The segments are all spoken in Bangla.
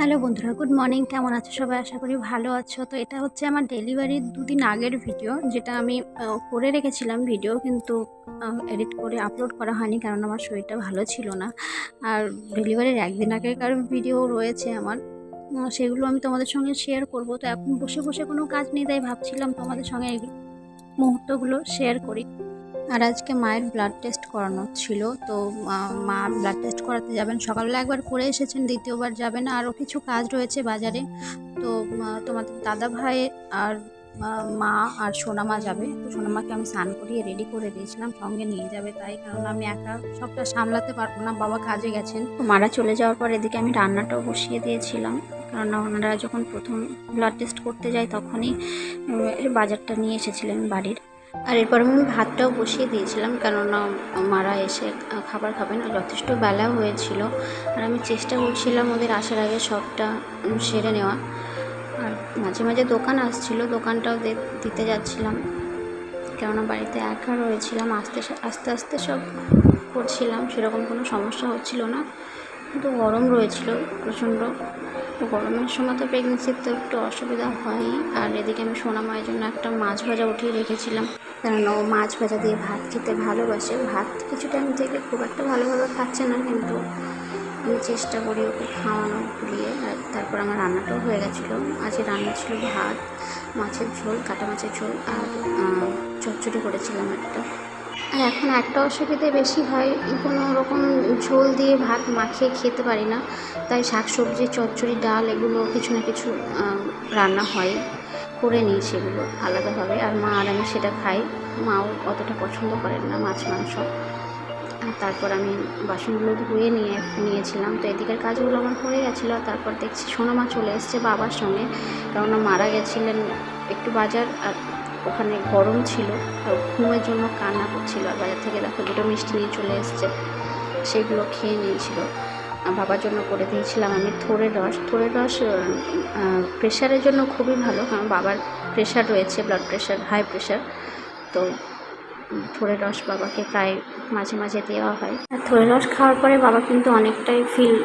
হ্যালো বন্ধুরা, গুড মর্নিং। কেমন আছো সবাই? আশা করি ভালো আছো। তো এটা হচ্ছে আমার ডেলিভারির দুদিন আগের ভিডিও, যেটা আমি করে রেখেছিলাম ভিডিও, কিন্তু এডিট করে আপলোড করা হয়নি কারণ আমার শরীরটা ভালো ছিল না। আর ডেলিভারির একদিন আগেকার ভিডিও রয়েছে আমার সেগুলো আমি তোমাদের সঙ্গে শেয়ার করব। তো এখন বসে বসে কোনো কাজ নেই, তাই ভাবছিলাম তোমাদের সঙ্গে এই মুহূর্তগুলো শেয়ার করি। আর আজকে মায়ের ব্লাড টেস্ট করানো ছিল। তো, মা ব্লাড টেস্ট করাতে যাবেন। সকালবেলা একবার করে এসেছেন, দ্বিতীয়বার যাবেন আরও কিছু কাজ রয়েছে বাজারে। তো তোমাদের দাদা ভাই আর, মা আর সোনামা যাবে। তো সোনামাকে আমি স্নান করিয়ে রেডি করে দিয়েছিলাম, সঙ্গে নিয়ে যাবে তাই। কারণ আমি একা সবটা সামলাতে পারব না, বাবা কাজে গেছেন। তো মারা চলে যাওয়ার পর এদিকে আমি রান্নাটাও বসিয়ে দিয়েছিলাম। কারণ ওনারা যখন প্রথম ব্লাড টেস্ট করতে যায় তখনই বাজারটা নিয়ে এসেছিলেন বাড়ির। আর এরপর আমি ভাতটাও বসিয়ে দিয়েছিলাম, কেননা মারা এসে খাবার খাবেন আর যথেষ্ট বেলা হয়েছিল। আর আমি চেষ্টা করছিলাম ওদের আসার আগে সবটা সেরে নেওয়া। আর মাঝে মাঝে দোকান আসছিল, দোকানটাও দিতে যাচ্ছিলাম। কেননা বাড়িতে একা রয়েছিলাম, আস্তে আস্তে আস্তে সব করছিলাম, সেরকম কোনো সমস্যা হচ্ছিল না। কিন্তু গরম রয়েছিল প্রচণ্ড। তো গরমের সময় তো প্রেগনেন্সির তো একটু অসুবিধা হয় আর এদিকে আমি সোনামায়ের জন্য একটা মাছ ভাজা উঠিয়ে রেখেছিলাম। কারণ ও মাছ ভাজা দিয়ে ভাত খেতে ভালোবাসে। ভাত কিছু টাইম থেকে খুব একটা ভালোভাবে খাচ্ছে না, কিন্তু আমি চেষ্টা করি ওকে খাওয়ানো ভুলিয়ে আর তারপর আমার রান্নাটাও হয়ে গেছিল। আজকে রান্না ছিল ভাত, মাছের ঝোল, কাটা মাছের ঝোল, আর চচ্চড়ি করেছিলাম একটা। আর এখন একটা অসুবিধে বেশি হয়, কোনো রকম ঝোল দিয়ে ভাত মাখিয়ে খেতে পারি না। তাই শাক সবজি চচ্চড়ি, ডাল, এগুলো কিছু না কিছু রান্না হয়। করে নিই সেগুলো আলাদাভাবে। আর মা আর আমি সেটা খাই। মাও অতটা পছন্দ করেন না মাছ, মাংস। আর তারপর আমি বাসনগুলো ধুয়ে নিয়ে, নিয়েছিলাম। তো এদিকের কাজগুলো আমার হয়ে গেছিল। তারপর দেখছি সোনা মা চলে এসছে বাবার সঙ্গে। কেননা মারা গেছিলেন একটু বাজার, আর ওখানে গরম ছিল। আর ঘুমের জন্য কান্না করছিল। আর বাজার থেকে দেখো দুটো মিষ্টি নিয়ে চলে এসছে। সেগুলো খেয়ে নিয়েছিল। বাবার জন্য করে দিয়েছিলাম আমি থোড়ের রস। থোড়ের রস প্রেশারের জন্য খুবই ভালো, কারণ বাবার প্রেশার রয়েছে ব্লাড প্রেশার হাই প্রেশার তো থোড়ের রস বাবাকে প্রায় মাঝে মাঝে দেওয়া হয়। আর থোড়ের রস খাওয়ার পরে বাবা কিন্তু অনেকটাই ফিল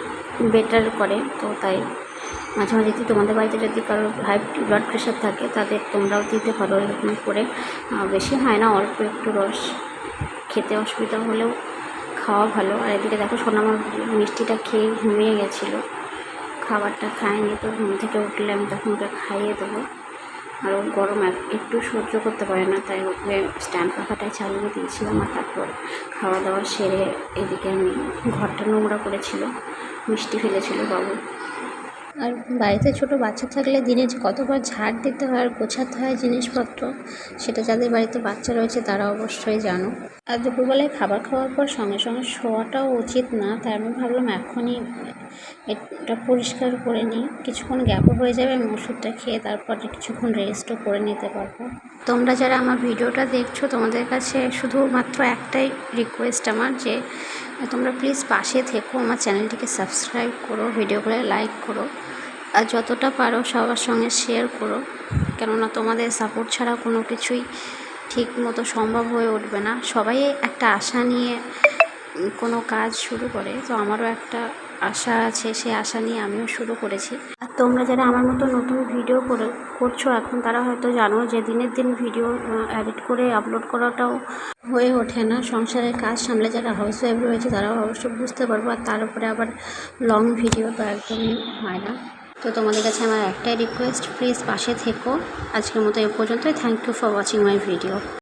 বেটার করে, তো তাই মাঝে মাঝে যদি তোমাদের বাড়িতে যদি কারোর হাই ব্লাড প্রেশার থাকে, তাদের তোমরাও দিতে পারো এরকম করে। বেশি হয় না, অল্প একটু রস খেতে অসুবিধা হলেও খাওয়া ভালো। আর এদিকে দেখো সোনামার মিষ্টিটা খেয়ে ঘুমিয়ে গেছিল। খাবারটা খায়নি, তো ঘুম থেকে উঠলে আমি তখন ওকে খাইয়ে দেবো। আর ও গরম এক- একটু সহ্য করতে পারে না, তাই ওকে স্ট্যান্ড পাখাটায় চালিয়ে দিয়েছিলাম আর তারপর খাওয়া দাওয়া সেরে এদিকে আমি ঘরটা নোংরা করেছিল, মিষ্টি ফেলেছিল বাবু। আর বাড়িতে ছোট বাচ্চা থাকলে দিনে যে কতবার ঝাড় দিতে হয় আর গোছাতে হয় জিনিসপত্র, সেটা যাদের বাড়িতে বাচ্চা রয়েছে তারা অবশ্যই জানো। আর দুপুরবেলায় খাবার খাওয়ার পর সঙ্গে সঙ্গে শোয়াটাও উচিত না। তাই আমি ভাবলাম এখনই এটা পরিষ্কার করে নিই। কিছুক্ষণ গ্যাপও হয়ে যাবে, আমি ওষুধটা খেয়ে তারপর কিছুক্ষণ রেস্টও করে নিতে পারব। তোমরা যারা আমার ভিডিওটা দেখছ, তোমাদের কাছে শুধুমাত্র একটাই রিকোয়েস্ট আমার যে, তোমরা প্লিজ পাশে থেকো, আমার চ্যানেলটিকে সাবস্ক্রাইব করো, ভিডিওগুলো লাইক করো। আর যতটা পারো সবার সঙ্গে শেয়ার করো। কেননা তোমাদের সাপোর্ট ছাড়া কোনো কিছুই ঠিক মতো সম্ভব হয়ে উঠবে না। সবাই একটা আশা নিয়ে কোনো কাজ শুরু করে। তো আমারও একটা আশা আছে সেই আশা নিয়ে আমিও শুরু করেছি। আর তোমরা যারা আমার মতো নতুন ভিডিও করে, করছ, এখন তারা হয়তো জানো যে দিনের দিন ভিডিও এডিট করে আপলোড করাটাও হয়ে ওঠে না। সংসারের কাজ সামলে যারা হাউস ওয়াইফ রয়েছে, তারাও অবশ্য বুঝতে পারব, আর তার উপরে আবার লং ভিডিও তো একদমই হয় না। তো তোমাদের কাছে আমার একটাই রিকোয়েস্ট প্লিজ পাশে থেকো। আজকের মতো এ পর্যন্তই। Thank you for watching my video